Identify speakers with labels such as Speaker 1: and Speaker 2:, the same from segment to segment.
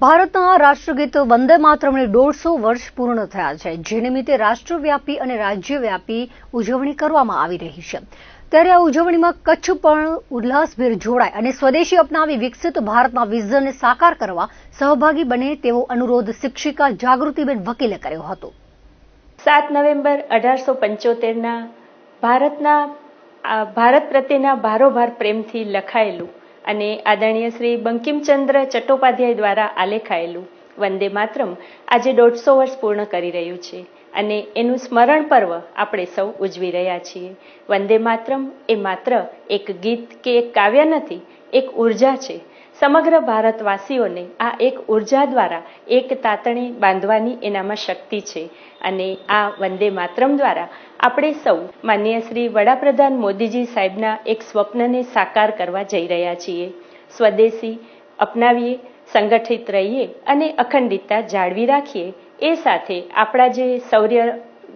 Speaker 1: ભારતના રાષ્ટ્રગીત વંદે માતરમને દોઢસો વર્ષ પૂર્ણ થયા છે, જે નિમિત્તે રાષ્ટ્રવ્યાપી અને રાજ્યવ્યાપી ઉજવણી કરવામાં આવી રહી છે. ત્યારે આ ઉજવણીમાં કચ્છ પણ ઉલ્લાસભેર જોડાય અને સ્વદેશી અપનાવી વિકસિત ભારતના વિઝનને સાકાર કરવા સહભાગી બને તેવો અનુરોધ શિક્ષિકા જાગૃતિબેન વકીલે કર્યો હતો.
Speaker 2: સાત નવેમ્બર અઢારસો પંચોતેરના ભારતના ભારત પ્રત્યેના ભારોભાર પ્રેમથી લખાયેલું અને આદરણીય શ્રી બંકિમચંદ્ર ચટ્ટોપાધ્યાય દ્વારા આલેખાયેલું વંદે માતરમ આજે દોઢસો વર્ષ પૂર્ણ કરી રહ્યું છે અને એનું સ્મરણ પર્વ આપણે સૌ ઉજવી રહ્યા છીએ. વંદે માતરમ એ માત્ર એક ગીત કે એક કાવ્ય નથી, એક ઊર્જા છે સમગ્ર ભારતવાસીઓને આ એક ઊર્જા દ્વારા એક તાતણે બાંધવાની એનામાં શક્તિ છે. અને આ વંદે માતરમ દ્વારા આપણે સૌ માનનીય શ્રી વડાપ્રધાન મોદીજી સાહેબના એક સ્વપ્નને સાકાર કરવા જઈ રહ્યા છીએ. સ્વદેશી અપનાવીએ, સંગઠિત રહીએ અને અખંડિતતા જાળવી રાખીએ, એ સાથે આપણા જે શૌર્ય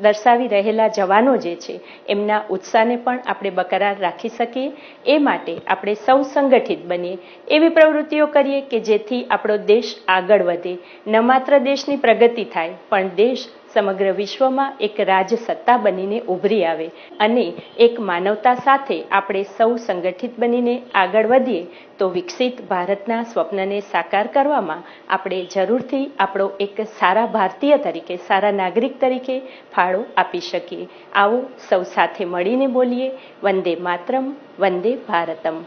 Speaker 2: દર્શાવી રહેલા જવાનો જે છે, એમના ઉત્સાહને પણ આપણે બકરાર રાખી શકીએ, એ માટે આપણે સૌ સંગઠિત બનીએ, એવી પ્રવૃત્તિઓ કરીએ કે જેથી આપણો દેશ આગળ વધે. ન માત્ર દેશની પ્રગતિ થાય, પણ દેશ સમગ્ર વિશ્વમાં એક રાજસત્તા બનીને ઉભરી આવે અને એક માનવતા સાથે આપણે સૌ સંગઠિત બનીને આગળ વધીએ, તો વિકસિત ભારતના સ્વપ્નને સાકાર કરવામાં આપણે જરૂરથી આપણો એક સારા ભારતીય તરીકે, સારા નાગરિક તરીકે ફાળો આપી શકીએ. આવો સૌ સાથે મળીને બોલીએ, વંદે માતરમ, વંદે ભારતમ.